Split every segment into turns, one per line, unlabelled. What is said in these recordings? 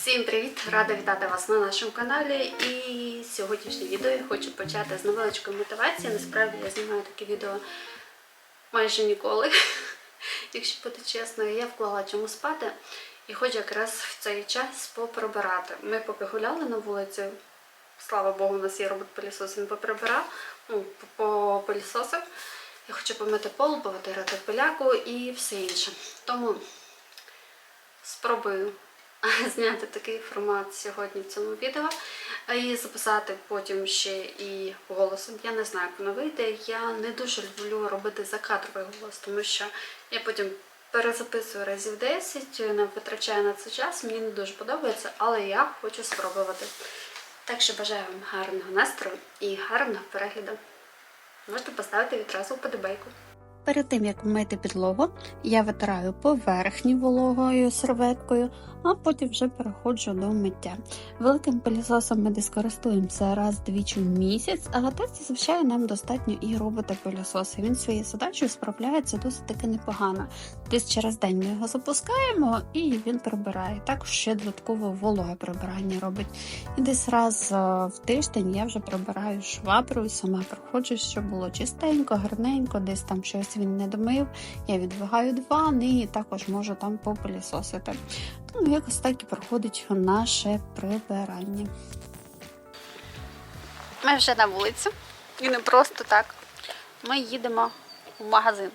Всім привіт! Рада вітати вас на нашому каналі. І сьогоднішнє відео я хочу почати з невеличкої мотивації. Насправді я знімаю таке відео майже ніколи. Якщо бути чесною, я вклала чому спати і хочу якраз в цей час поприбирати. Ми поки гуляли на вулиці. Слава Богу, у нас є робот-пилісос, він поприбирав, ну, попилісосив. Я хочу помити пол, повитирати пиляку і все інше. Тому спробую зняти такий формат сьогодні в цьому відео і записати потім ще і голосом. Я не знаю, як воно вийде. Я не дуже люблю робити закадровий голос, тому що я потім перезаписую разів 10, не витрачаю на це час, мені не дуже подобається, але я хочу спробувати. Так що бажаю вам гарного настрою і гарного перегляду. Можете поставити відразу вподобайку.
Перед тим як мити підлогу, я витираю поверхню вологою серветкою, а потім вже переходжу до миття. Великим пилісосом ми десь користуємося раз-двічі в місяць, але так зазвичай нам достатньо і робота пилісоса. Він своєю задачею справляється досить таки непогано. Десь через день ми його запускаємо і він прибирає. Також ще додатково вологе прибирання робить. І десь раз е, в тиждень я вже прибираю швабру і сама проходжу, щоб було чистенько, гарненько, десь там щось він не домив. Я відвигаю диван і також можу там попилісосити. Ну, якось так і проходить наше прибирання.
Ми вже на вулиці. І не просто так. Ми їдемо в магазин.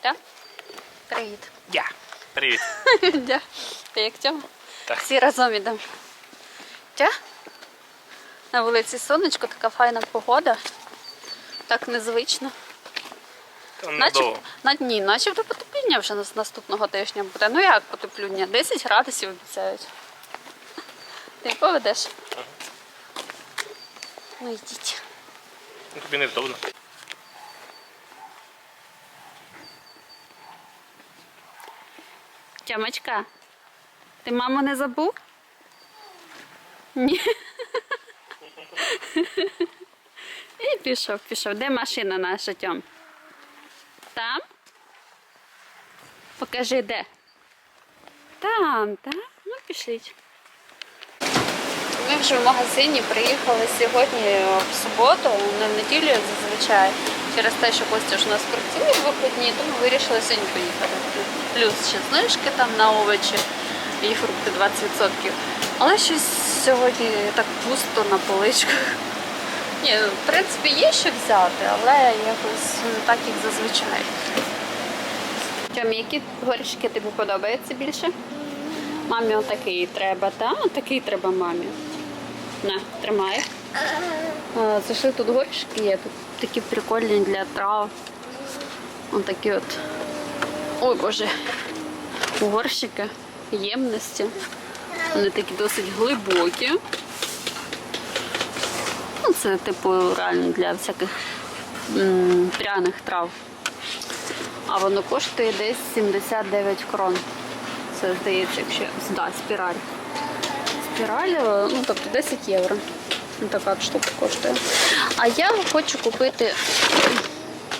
Так? Привіт.
Я. Привіт.
Дя. Ти як Тьома?
Так.
Всі разом йдемо. Тя? На вулиці сонечко, така файна погода. Так незвично.
Там
Начеб... На... Ні, начебто потепління вже нас- наступного тижня буде. Ну як потепління? 10 градусів обіцяють. Ти поведеш? Ну йдіть.
Ну, Тобі невдобно.
Тямочка, ти маму не забув? Ні. І пішов, пішов. Де машина наша, Тьом? Там? Покажи де. Там, так? Ну, пішліть. Ми вже в магазині приїхали сьогодні в суботу, не в неділю, зазвичай. Через те, що Костя ж у нас працює в вихідні, тому вирішили сьогодні поїхати. Плюс ще знижки там на овочі і фрукти 20%. Але щось сьогодні так пусто на поличках. Ні, в принципі, є що взяти, але якось не так, як зазвичай. Тьом, які горішки тобі подобаються більше? Мамі отакий треба, та? Отакий треба мамі. На, тримай. Зайшли тут горішки є, тут такі прикольні для трав. Ось такі от. Ой боже. Горщики, ємності. Вони такі досить глибокі. Це типу реально для всяких пряних трав. А воно коштує десь 79 крон. Це здається, якщо да, спіраль. Спіраль, е, ну тобто 10 євро. Ну, така штука коштує. А я хочу купити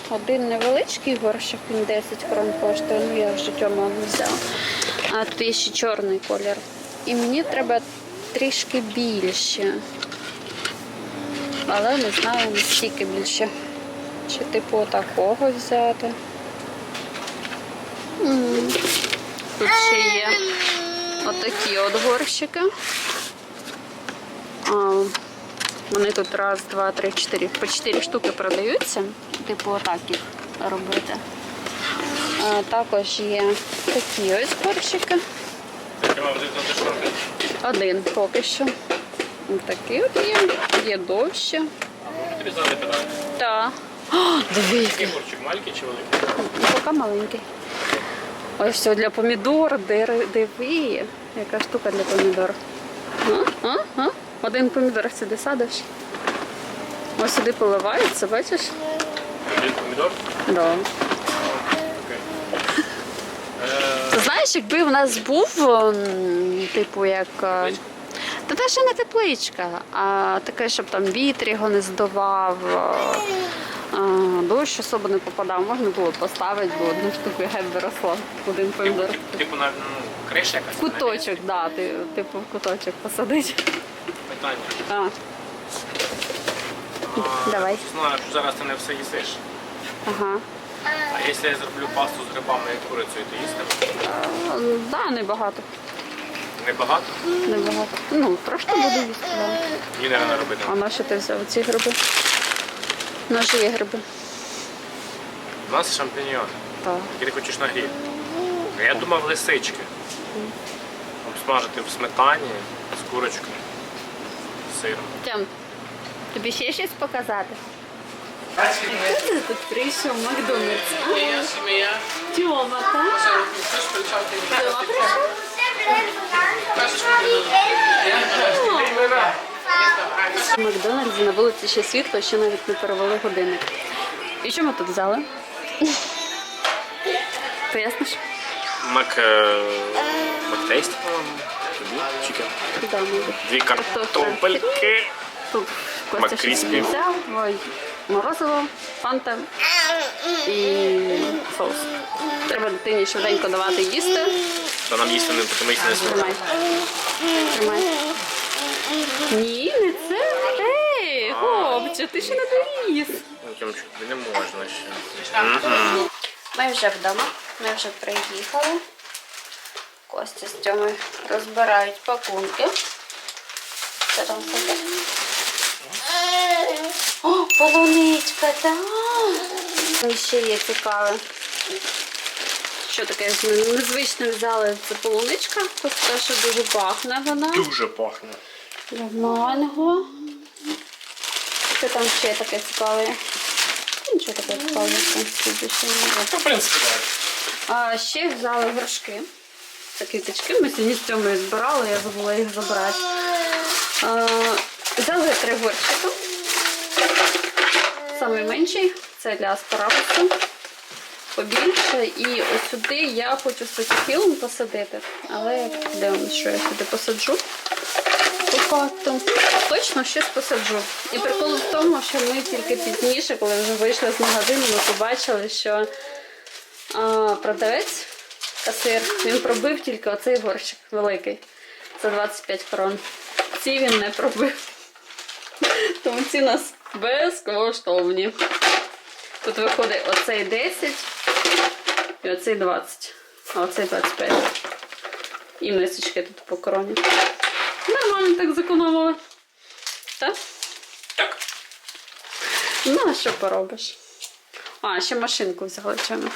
один невеличкий горщик, він 10 крон коштує. Ну я вже тьому не взяла. А тут є ще чорний колір. І мені треба трішки більше. Але не знаю наскільки більше. Чи типу такого взяти. М. Тут ще є отакі от горщики. А, вони тут раз, два, три, чотири. По чотири штуки продаються. Типу отак їх робити. А, також є такі ось горщики. Один поки що. Ось Такі от є. Є довше.
Тобі задали питання.
Так.
Який горчик, маленький чи великий?
Ну, поки маленький. Ось все для помідор, диви. Яка штука для помідор. А? А? А? Один помідор сюди садиш. Ось сюди поливається, бачиш?
Один помідор?
Да.
Е,
Ти знаєш, якби в нас був, типу, як. е, Та навіть не тепличка, а таке, щоб там вітер його не здував, а, а, дощ особо не попадав. Можна було поставити, бо одну штуку геть виросла. Один помідор.
Типу на ну, криша якась.
Куточок, да, ти, типу в куточок посадити.
Питання.
А,
А,
Давай.
Знаю, що зараз ти не все їсиш.
ага.
А якщо я зроблю пасту з грибами і курицею, то їсти?
А, да, небагато.
Небагато.
Небагато. Ну, трошки буду їсти. Да.
Її не рано робити.
А на що ти взяв ці гриби? Наші є гриби.
У нас шампіньйони.
Так.
Ти хочеш на гріль. А я думав лисички. Обсмажити в сметані з курочкою, з сиром.
Тям, тобі ще щось показати? Хто ти тут прийшов Макдональдс? а? Тьома, так? Тьома прийшов? В Макдональдсі на вулиці ще світло, ще навіть не перевели годинник. І що ми тут взяли? Поясниш?
Мак... е, Мактейст, по-моєму. Чікен.
Да, мабуть.
Дві картопельки.
Тут Костя щось
Маккріспі.
взяв, ой, морозиво, фанта і соус. Треба дитині швиденько давати їсти.
Та нам їсти не тому їсти не смачно.
Тримай. Тримай. Ні, не це. Ей, хлопче, ти ще не доріс.
Ну, Тьомчик, тобі не можна ще.
Ми вже вдома, ми вже приїхали. Костя з Тьомою розбирають пакунки. Що там таке? О, полуничка, так. І ще є цікаве. Що таке незвичне взяли? Це полуничка. Костя, що дуже пахне вона.
Дуже пахне.
Манго. Що там ще таке цікаве? Нічого таке цікаве, в принципі, більше немає.
Ну, в принципі, так.
А ще взяли горшки. Це квіточки. Ми сьогодні з цьому збирали, я забула їх забрати. А, взяли три горщика. Самий менший це для аспарагусу. Побільше. І ось сюди я хочу сатіфілм посадити. Але дивимося, що я сюди посаджу. По факту. Точно щось посаджу. І прикол в тому, що ми тільки пізніше, коли вже вийшли з магазину, ми побачили, що а, продавець, касир, він пробив тільки оцей горщик великий. Це 25 крон. Ці він не пробив. Тому ці нас безкоштовні. Тут виходить оцей 10 і оцей 20, а оцей 25. І мисочки тут по короні. Нормально так зекономили. Так?
Так.
Ну, а що поробиш? А, ще машинку взяли Чема.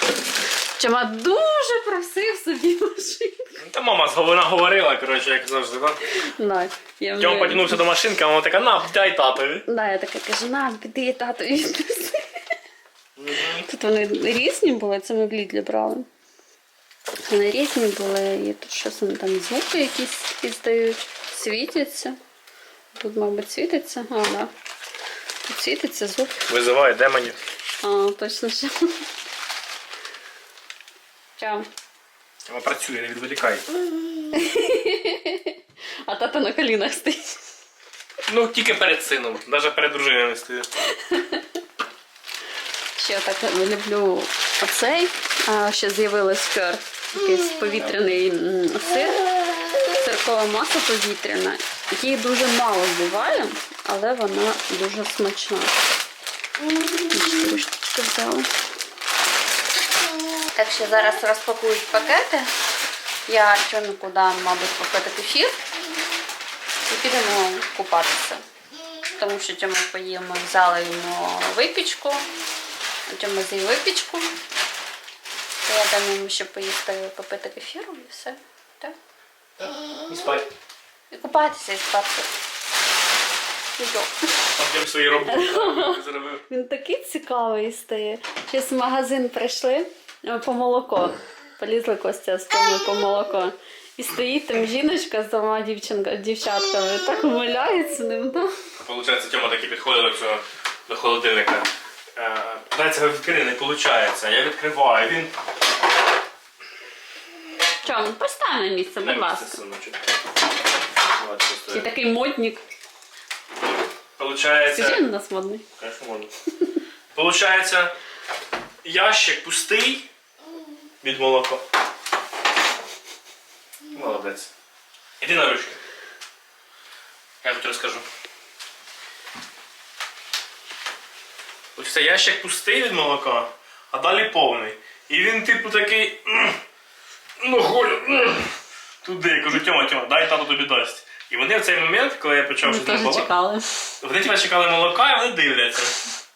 Чема дуже просив собі машинку.
Та мама вона говорила, коротше, як завжди, так?
Да, я
потягнувся до машинки, а вона така, на, дай татові.
Да, я така кажу, на, піди тату віднеси. Тут вони різні були, це ми в Лідлі брали. Вони різні були, і тут щось вони там звуки якісь іздають, світяться. Тут, мабуть, світиться. А, да. Тут світиться звук.
Визиває демонів.
А, точно ще. Чао.
Вона працює, не відволікай.
А тата на колінах стоїть.
Ну, тільки перед сином, навіть перед дружиною не стоїть.
Ще так люблю оцей. Ще з'явилась фер, якийсь повітряний сир. Сиркова маса повітряна. Її дуже мало буває, але вона дуже смачна. Чотири штучки взяла. Так що зараз розпакують пакети. Я Артемику дам, мабуть, купити кефір. І підемо купатися. Тому що Тьома поїв, ми взяли йому випічку. Тьома з'їв випічку. Я дам йому ще поїсти попити кефіру і все. Так?
І спать.
І купатися і спати. Нічого.
Свої роботи зробив.
Він такий цікавий стає. Щось в магазин прийшли е, по молоко. Полізли Костя з Томою по молоко. І стоїть там жіночка з двома дівчинка, дівчатками. Так умиляється ним.
Получається, Тьома таки підходить до холодильника. Дай це відкрити, не виходить. Я відкриваю, він
Чому? Постав на місце, будь ласка. Ти такий модник.
Получається.
Скажи на нас модний.
Конечно, можна. Получається, ящик пустий від молока. Молодець. Іди на ручки. Я тобі розкажу. Це ящик пустий від молока, а далі повний. І він, типу, такий. «М, Ногою. Туди. Я кажу, Тьома, Тьома, дай тато тобі дасть. І вони в цей момент, коли я почав щось балакати,
чекали.
вони тебе чекали молока і вони дивляться.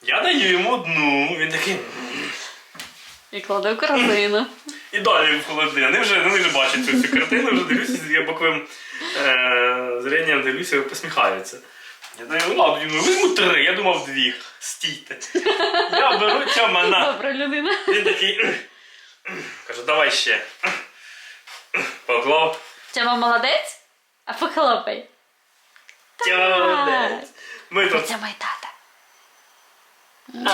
Я даю йому одну, він такий.
І кладу в корзину.
І далі в холодильник. Вони вже, вони вже бачать цю, цю картину, вже дивлюся, я боковим е, зренням дивлюся, і посміхаються. Я даю, ну ладно, ну візьму три, я думав дві. Стійте. Я беру Тьома на.
Добра людина.
Він такий. Кажу, давай ще. Поклав.
Тьома молодець, а похлопай.
Тьомець. Ми тут.
Це мій тата.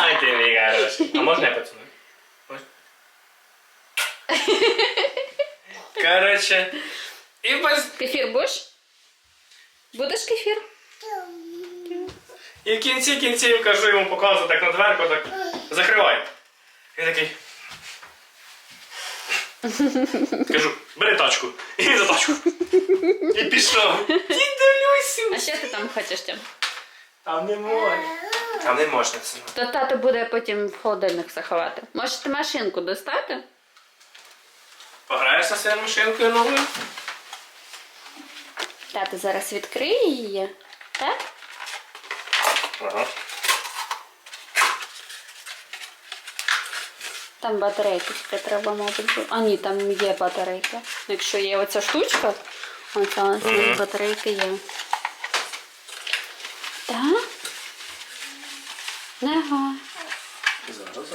Ай, ти мій хороший. А можна я поцілую? Короче. І без...
Кефір будеш? Будеш кефір?
І в кінці кінців кажу йому показую так на дверку, так закривай. Він такий. Кажу, бери тачку. І за тачку. І пішов. І дивлюся.
А що ти там хочеш, Тьом?
Там не можна. Там не можна це.
То тато буде потім в холодильник заховати. Можете машинку достати?
Пограєшся своєю машинкою новою?
Тато зараз відкриє її. Так?
Ага.
Там батарейки тільки треба, мабуть. бу- А ні, там є батарейка. Якщо є оця штучка, оця ось
Мгм.
батарейки є. Так? Ага.
Зараз.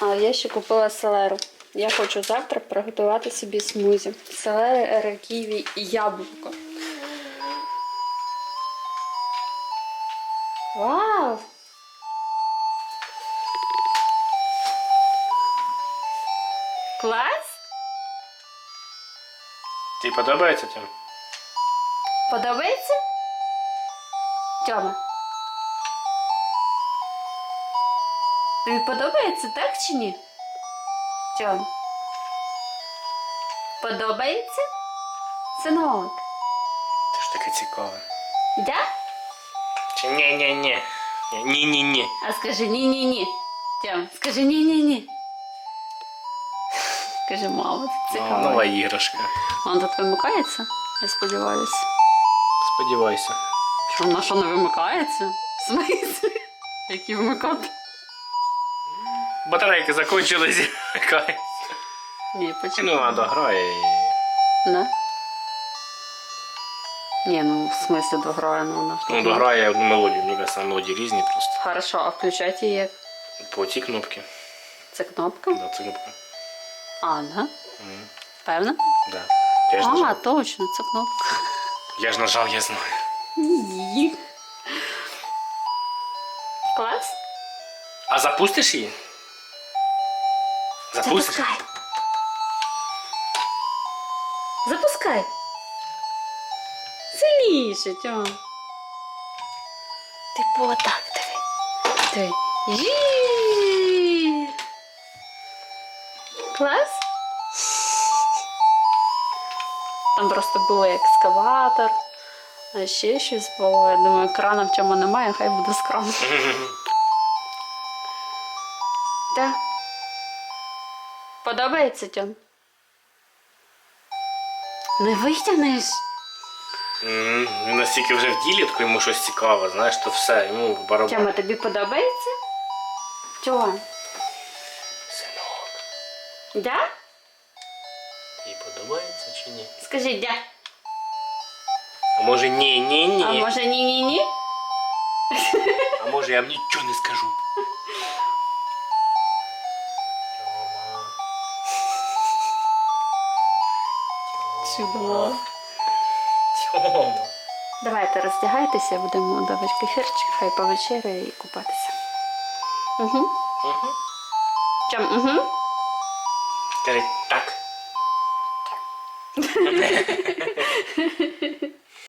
А я ще купила селеру. Я хочу завтра приготувати собі смузі. Селера, ківі і яблуко. Вау! Клас?
Тобі подобається тим?
Подобається? Тьома. Тобі подобається, так чи ні? Тьом. Подобається? Синок.
Це ж таке цікаве.
Да?
Чи ні-ні-ні. Ні-ні-ні.
А скажи ні-ні-ні. Тьом, скажи ні-ні-ні. Скажи, мама, це цікаво.
Нова іграшка.
Он тут вимикається? Я сподіваюся.
Сподівайся.
Що вона що не вимикається? В смислі? Які вимикати?
Батарейки закончились.
Ні, почекай.
Ну, а дограє і.
Да? Ні, ну в смислі дограє, ну вона ж
Ну,
не-
дограє одну мелодію. Мені кажется, мелодії різні просто.
Хорошо, а включати її як?
По ті кнопки.
Це кнопка?
Да, це кнопка.
А, да?
Мгм.
Певно?
Да. Я ж
А,
нажав.
точно, це кнопка.
Я ж нажав, я знаю.
Ні. Клас?
А запустиш її? Запустиш?
Запускай. Запускай. Сильніше, Тьом. Типу отак диви. Диви. Жі. Клас? Там просто був екскаватор, а ще щось було. Я думаю, крана в чому немає, хай буде з краном. Подобається Тьом? Не витягнеш?
М, Він настільки вже в ділі, коли йому щось цікаве, знаєш, то все, йому в барабан.
Тьома, тобі подобається? Тьом,
Синок.
да?
Їй подобається чи ні?
Скажіть, да.
А може ні, ні, ні.
А може ні-ні-ні?
А може я вам нічого не скажу.
Чудово.
Тьома.
Давайте роздягайтеся, будемо давати кефірчик, хай повечеряє і купатися. Угу.
Угу.
Чом, угу.
Скажи так.